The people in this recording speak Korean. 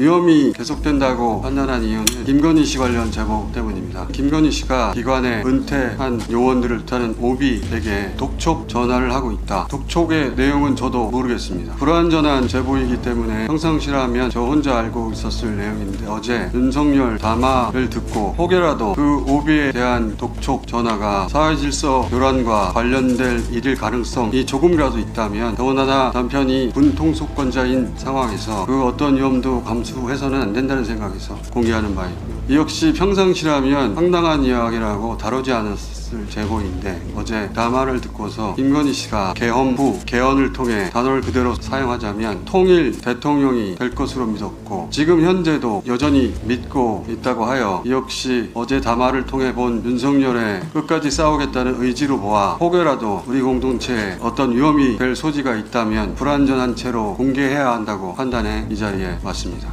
위험이 계속된다고 판단한 이유는 김건희 씨 관련 제보 때문입니다. 김건희 씨가 기관의 은퇴한 요원들을 뜻하는 오비에게 독촉 전화를 하고 있다. 독촉의 내용은 저도 모르겠습니다. 불완전한 제보이기 때문에 평상시라면 저 혼자 알고 있었을 내용인데 어제 윤석열 담화를 듣고 혹여라도 그 오비에 대한 독촉 전화가 사회 질서 교란과 관련될 일일 가능성이 조금이라도 있다면 더군다나 남편이 군 통속권자인 상황에서 그 어떤 위험도 감 수해서는 안 된다는 생각에서 공개하는 바이고요. 이 역시 평상시라면 황당한 이야기라고 다루지 않았을 제보인데 어제 담화를 듣고서 김건희 씨가 개헌 후 개헌을 통해 단어를 그대로 사용하자면 통일 대통령이 될 것으로 믿었고 지금 현재도 여전히 믿고 있다고 하여 이 역시 어제 담화를 통해 본 윤석열의 끝까지 싸우겠다는 의지로 보아 혹여라도 우리 공동체에 어떤 위험이 될 소지가 있다면 불완전한 채로 공개해야 한다고 판단해 이 자리에 왔습니다.